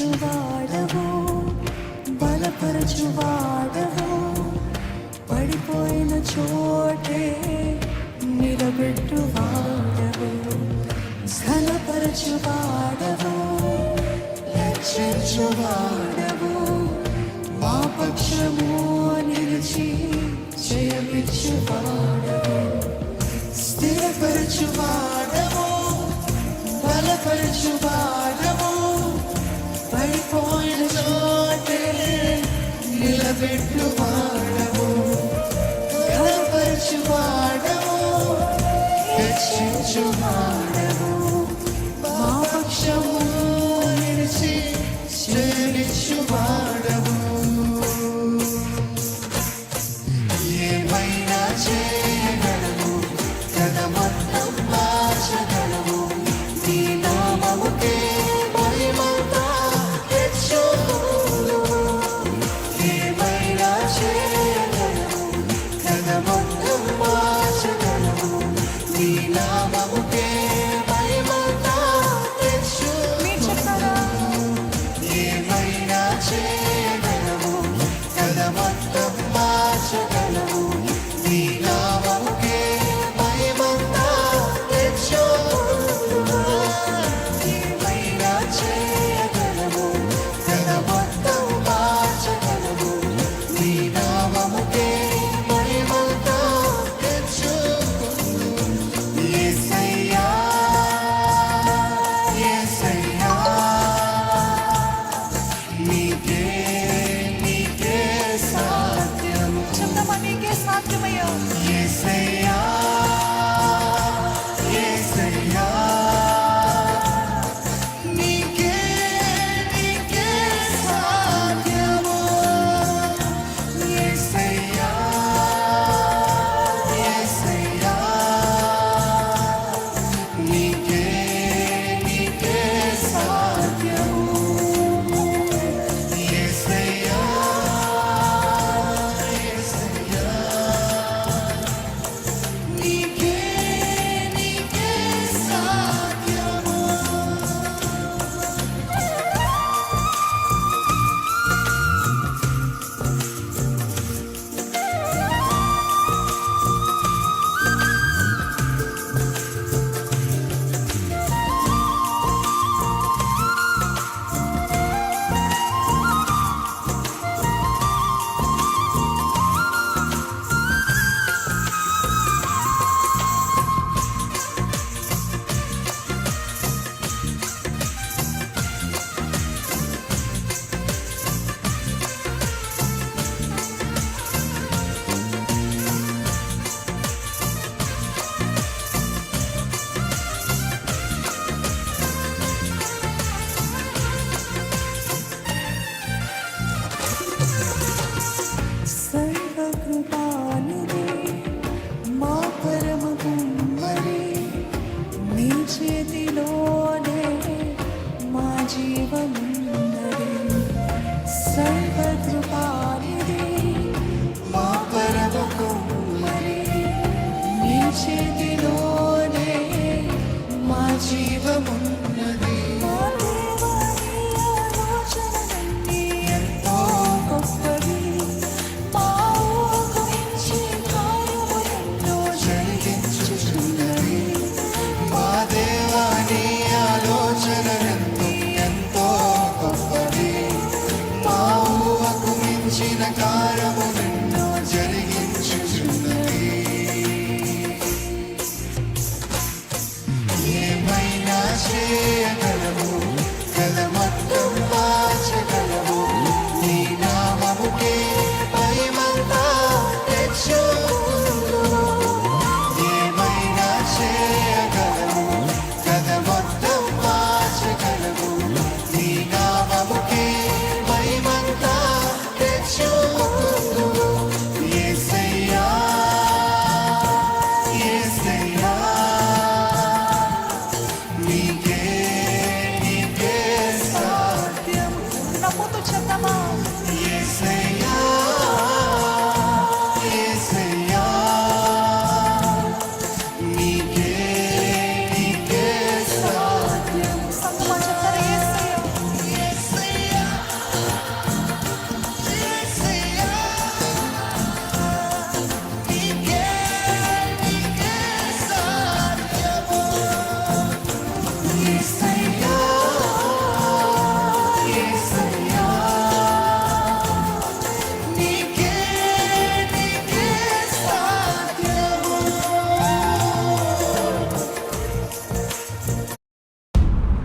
బలపరచువాడవు బలపరచువాడవు. పడిపోయిన చోటే నిలబెట్టువాడవు ఘనపరచువాడవు రక్షించువాడవు. మా పక్షము నిలిచి జయమిచ్చువాడవు. స్థిరపరచువాడవు బలపరచువాడవు. పక్షువాడవు మా పక్షము జీవమున్నది.